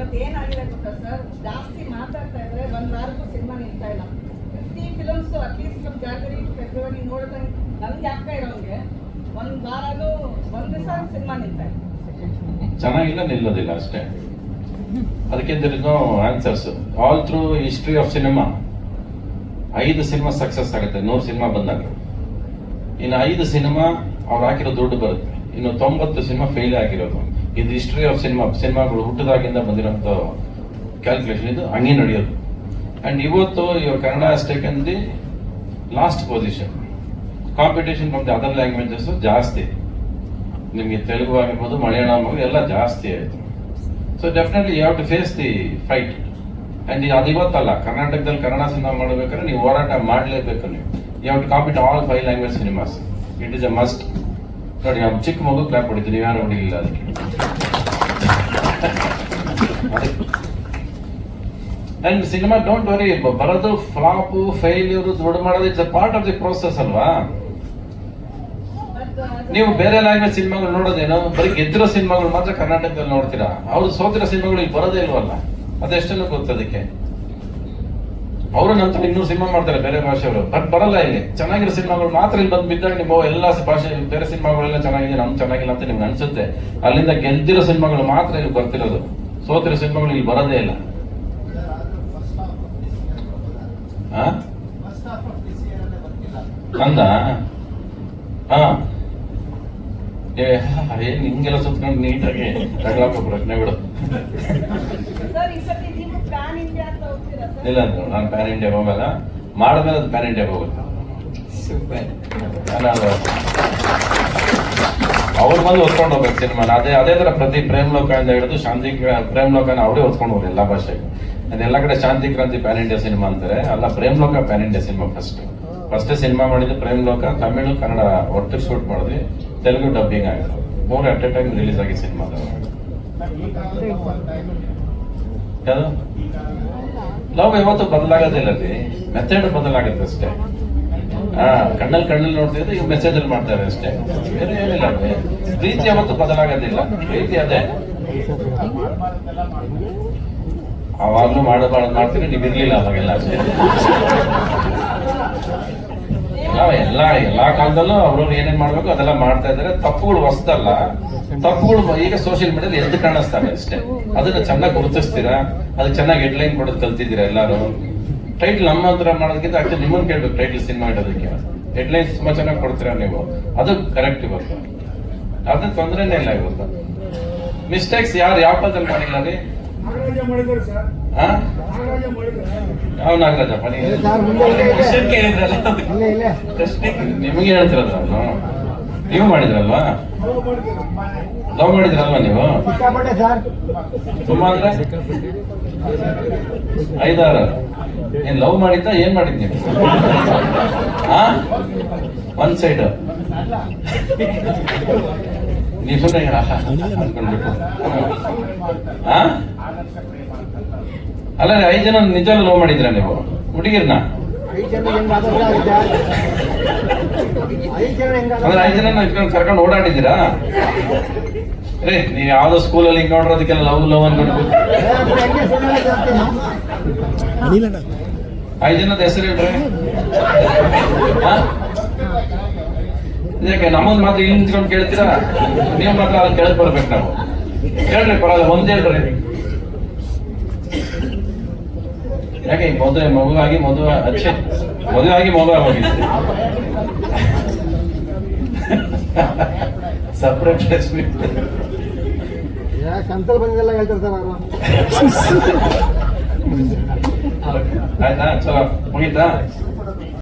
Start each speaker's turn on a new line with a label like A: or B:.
A: ಇವತ್ತು ಏನಾಗಿದೆ ಗೊತ್ತಾ ಸರ್, ಜಾಸ್ತಿ ಮಾತಾಡ್ತಾ ಇದ್ರೆ ಒಂದ್ ವಾರಕ್ಕೂ ಸಿನಿಮಾ ನಿಲ್ತಾ ಇಲ್ಲ. ಫಿಫ್ಟಿ ಫಿಲಮ್ಸ್ ಅಟ್ಲೀಸ್ಟ್ ನಮ್ ಜಾನ್ವರಿ ಫೆಬ್ರವರಿ ನೋಡಿದ್ರೆ ನನ್ಗೆ ಆಗ್ತಾ ಇರೋಂಗೆ ಒಂದು ವಾರನೂ ಒಂದ್ ದಿವಸ ಸಿನಿಮಾ ನಿಲ್ತಾ ಇಲ್ಲ.
B: ಚೆನ್ನಾಗಿಲ್ಲ ನಿಲ್ಲೋದಿಲ್ಲ ಅಷ್ಟೇ. ಅದಕ್ಕೆ no answers all through history of cinema ಐದು ಸಿನಿಮಾ ಸಕ್ಸಸ್ ಆಗುತ್ತೆ, ನೂರು ಸಿನಿಮಾ ಬಂದಾಗ. ಇನ್ನು ಐದು ಸಿನಿಮಾ ಅವ್ರು ಹಾಕಿರೋ ದುಡ್ಡು ಬರುತ್ತೆ. ಇನ್ನು ತೊಂಬತ್ತು ಸಿನಿಮಾ ಫೇಲ್ ಆಗಿರೋದು. ಇದು ಹಿಸ್ಟ್ರಿ ಆಫ್ ಸಿನಿಮಾ ಸಿನಿಮಾಗಳು ಹುಟ್ಟಿದಾಗಿಂದ ಬಂದಿರೋಂಥ ಕ್ಯಾಲ್ಕುಲೇಷನ್ ಇದು ಹಂಗೆ ನಡೆಯೋದು. ಆ್ಯಂಡ್ ಇವತ್ತು ಇವಾಗ Kannada taken the last position competition from the other languages ಜಾಸ್ತಿ. ನಿಮಗೆ ತೆಲುಗು ಆಗಿರ್ಬೋದು, ಮಲಯಾಳಂ ಎಲ್ಲ ಜಾಸ್ತಿ ಆಯಿತು. So definitely you have to face the fight and ಅದು ಇವತ್ತಲ್ಲ ಕರ್ನಾಟಕದಲ್ಲಿ ಕನ್ನಡ ಸಿನಿಮಾ ಮಾಡಬೇಕಾದ್ರೆ ನೀವು ಹೋರಾಟ ಮಾಡಲೇಬೇಕು ನೀವು. You have to compete all five language cinemas it is a must ನೋಡಿ ಚಿಕ್ಕ ಮಗು ಕ್ಲಾಪ್ ನೀವು ಯಾರು ಹೊಡಿಲಿಲ್ಲ ಅದಕ್ಕೆ. ಅಂಡ್ ಸಿನಿಮಾ ಡೋಂಟ್ ವರಿ ಬರೋದು ಫ್ಲಾಪು ಫೇಲ್ಯೂರ್ ದುಡ್ಡು ಮಾಡೋದು it's part of the process ಅಲ್ವಾ? ನೀವು ಬೇರೆ ಲ್ಯಾಂಗ್ವೇಜ್ ಸಿನಿಮಾಗಳು ನೋಡೋದೇನು? ಬರೀ ಗೆದ್ದಿರೋ ಸಿನಿಮಾಗಳು ಮಾತ್ರ ಕರ್ನಾಟಕದಲ್ಲಿ ನೋಡ್ತೀರಾ? ಅವ್ರು ಸೋತಿರೋ ಸಿನಿಮಾಗಳು ಇಲ್ಲಿ ಬರೋದೇ ಇಲ್ವಲ್ಲ? ಅದೆಷ್ಟನ್ನು ಗೊತ್ತು ಅದಕ್ಕೆ? ಅವರು ನಂತರ ಇನ್ನೂ ಸಿನಿಮಾ ಮಾಡ್ತಾರೆ ಬೇರೆ ಭಾಷೆಯವರು. ಬಟ್ ಬರಲ್ಲ ಇಲ್ಲಿ. ಚೆನ್ನಾಗಿರೋ ಸಿನಿಮಾಗಳು ಮಾತ್ರ ಇಲ್ಲಿ ಬಂದು ಬಿದ್ದಾಗ ನಿಮ್ಮ ಎಲ್ಲ ಭಾಷೆ ಬೇರೆ ಸಿನಿಮಾಗಳೆಲ್ಲ ಚೆನ್ನಾಗಿದೆ, ನಮ್ಗೆ ಚೆನ್ನಾಗಿಲ್ಲ ಅಂತ ನಿಮ್ಗೆ ಅನ್ಸುತ್ತೆ. ಅಲ್ಲಿಂದ ಗೆದ್ದಿರೋ ಸಿನಿಮಾಗಳು ಮಾತ್ರ ಇಲ್ಲಿ ಬರ್ತಿರೋದು. ಸೋತಿರೋ ಸಿನಿಮಾಗಳು ಇಲ್ಲಿ ಬರೋದೇ ಇಲ್ಲ? ನಂದ? ಹಾ. ಏ ಹಿಂಗೆಲ್ಲ ಸುತ್ಕೊಂಡು ನೀಟಾಗಿ ತಗೊಳಕ ಪ್ರಶ್ನೆ ಬಿಡು
A: ಸರ್ ಈ ಸತಿ ನೀವು ಪ್ಯಾನ್ ಇಂಡಿಯಾ ಅಂತ ಹೋಗ್ತೀರಾ ಸರ್
B: ಇಲ್ಲ ಅಂದ್ರು ನಾನು ಪ್ಯಾನ್ ಇಂಡಿಯಾ ಹೋಗಲ್ಲ. ಮಾಡಿದ್ಮೇಲೆ ಅದು ಪ್ಯಾನ್ ಇಂಡಿಯಾ ಹೋಗುತ್ತೆ. ಅವ್ರು ಬಂದು ಹೊತ್ಕೊಂಡು ಹೋಗ್ಬೇಕು ಸಿನಿಮಾನ ಅದೇ ಅದೇ ತರ ಪ್ರತಿ ಪ್ರೇಮ್ ಲೋಕದಿಂದ ಹಿಡಿದು ಶಾಂತಿ ಪ್ರೇಮ್ ಲೋಕನ ಅವರೇ ಹೊತ್ಕೊಂಡು ಹೋಗ್ರು ಎಲ್ಲಾ ಭಾಷೆಗೆ. ಅದೆಲ್ಲ ಕಡೆ ಶಾಂತಿ ಕ್ರಾಂತಿ ಪ್ಯಾನ್ ಇಂಡಿಯಾ ಸಿನಿಮಾ ಅಂತಾರೆ. ಅಲ್ಲ Prem Loka pan India cinema first first cinema ಮಾಡಿದ್ದು ಪ್ರೇಮ್ ಲೋಕ ತಮಿಳು ಕನ್ನಡ ಒಟ್ಟು ಶೂಟ್ ಮಾಡಿದ್ವಿ. ತೆಲುಗು ಡಬ್ಬಿಂಗ್ ಆಗಿದೆ ಮೂರು ಅಟ್ ಎ ಟೈಮ್ ರಿಲೀಸ್ ಆಗಿ ಸಿನಿಮಾ ಯಾವುದು ಲವ್ ಯಾವತ್ತು ಬದಲಾಗೋದಿಲ್ಲ ರೀ ಮೆಥಡ್ ಬದಲಾಗುತ್ತೆ ಅಷ್ಟೇ. ಹಾ, ಕಣ್ಣಲ್ಲಿ ಕಣ್ಣಲ್ಲಿ ನೋಡ್ತಿದ್ರೆ ಇವ್ ಮೆಸೇಜ್ ಅಲ್ಲಿ ಮಾಡ್ತಾರೆ ಅಷ್ಟೇ. ಬೇರೆ ಏನಿಲ್ಲ ಪ್ರೀತಿ ಯಾವತ್ತು ಬದಲಾಗೋದಿಲ್ಲ. ಪ್ರೀತಿ ಅದೇ. ಅವಾಗ್ಲೂ ಮಾಡಬಾರ್ದು ಮಾಡ್ತೀರಿ ನೀವು ಇರ್ಲಿಲ್ಲ ಅವಾಗೆಲ್ಲ. ಅಷ್ಟೇ ಎಲ್ಲ ಎಲ್ಲಾ ಕಾಲದಲ್ಲೂ ಅವ್ರವ್ರು ಏನೇನ್ ಮಾಡ್ಬೇಕು ಅದೆಲ್ಲ ಮಾಡ್ತಾ ಇದ್ದಾರೆ. ತಪ್ಪುಗಳು ಹೊಸದಲ್ಲ. ತಪ್ಪುಗಳು ಈಗ ಸೋಷಿಯಲ್ ಮೀಡಿಯಾದಲ್ಲಿ ಎದ್ದು ಕಾಣಿಸ್ತವೆ ಅಷ್ಟೇ. ಅದನ್ನ ಚೆನ್ನಾಗಿ ಗುರುತಿಸ್ತೀರಾ? ಅದಕ್ಕೆ ಚೆನ್ನಾಗಿ ಹೆಡ್ಲೈನ್ ಕೊಡೋದು ಕಲ್ತಿದ್ದೀರಾ ಎಲ್ಲಾರು? ಟೈಟ್ಲ್ ನಮ್ಮ ಹತ್ರ ಮಾಡೋದಕ್ಕಿಂತ ಆಕ್ಚುಲಿ ನಿಮ್ಮನ್ನ ಕೇಳ್ಬೇಕು ಟೈಟ್ಲ್ ಸಿನಿಮಾ ಇಡೋದಕ್ಕೆ. ಹೆಡ್ಲೈನ್ಸ್ ತುಂಬಾ ಚೆನ್ನಾಗಿ ಕೊಡ್ತೀರಾ ನೀವು? ಅದು ಕರೆಕ್ಟ್ ಇವತ್ತು. ಅದ್ರ ತೊಂದರೆನೇ ಇಲ್ಲ ಇವತ್ತು. ಮಿಸ್ಟೇಕ್ಸ್ ಯಾರು ಯಾವ ಪದದಲ್ಲಿ ಮಾಡಿಲ್ಲ ರೀ? ಯಾವ ನಾಗರಾಜಪ್ಪ. ಕ್ವಶನ್ ಕೇಳಿದ್ರಲ್ಲ. ಪ್ರಶ್ನೆ ನಿಮಗೆ ಹೇಳ್ತಿರೋದು ನಾನು ನೀವು ಮಾಡಿದ್ರಲ್ವಾ? ಲವ್ ಮಾಡಿದ್ರಲ್ವಾ ನೀವು? ತುಂಬಾ ಅಂದ್ರೆ? ಐದಾರು. ಏನ್ ಲವ್ ಮಾಡಿದ್ದ ಏನ್ ಮಾಡಿದ್ ನೀವು ಹಾ ಒನ್ ಸೈಡ್. ನೀವು ಸುಮ್ಮನೆ ಅನ್ಕೊಂಡ್ಬಿಟ್ಟು. ಹಾ ಅಲ್ಲ ರೀ, ಐದು ಜನ ನಿಜ ಲವ್ ಮಾಡಿದ್ರ ನೀವು? ಹುಡುಗಿರ್ನ? ಅಂದ್ರೆ ಐದು ಜನ ಇಟ್ಕೊಂಡು ಕರ್ಕೊಂಡು ಓಡಾಡಿದ್ದೀರಾ? ರೀ ನೀವು ಯಾವ್ದೋ ಸ್ಕೂಲಲ್ಲಿ ಹಿಂಗ್ ನೋಡಿರೋದಕ್ಕೆಲ್ಲ ಲವ್ ಲವ್ ಅನ್ಕೊಂಡು ಐದು ಜನದ ಹೆಸರು ಹೇಳ್ರಿ? ಯಾಕೆ ನಮ್ಮದ್ ಮಾತ್ರ ಇಲ್ಲಿ ನಿಂತ್ಕೊಂಡು ಕೇಳ್ತೀರಾ? ನೀವು ಮಾತ್ರ ಅಲ್ಲಿ ಕೇಳಕ್ ಬರ್ಬೇಕು ನಾವು. ಹೇಳ್ರಿ ಪರವಾಗಿಲ್ಲ ಒಂದ್ ಹೇಳ್ರಿ. ಯಾಕೆ ಮದುವೆ ಮಗುವಾಗಿ ಮದುವೆ ಅಚ್ಚೆ ಮದುವೆ ಆಗಿ ಮಗುವೆ ಹೋಗಿದ್ದೆ ಸಪ್ರೇಟ್
C: ಕಂತಲ್ ಬಂದಿಲ್ಲ ಹೇಳ್ತಿರ್ತಾರ
B: ಆಯ್ತಾ ಚಲೋ ಮುಗೀತಾ?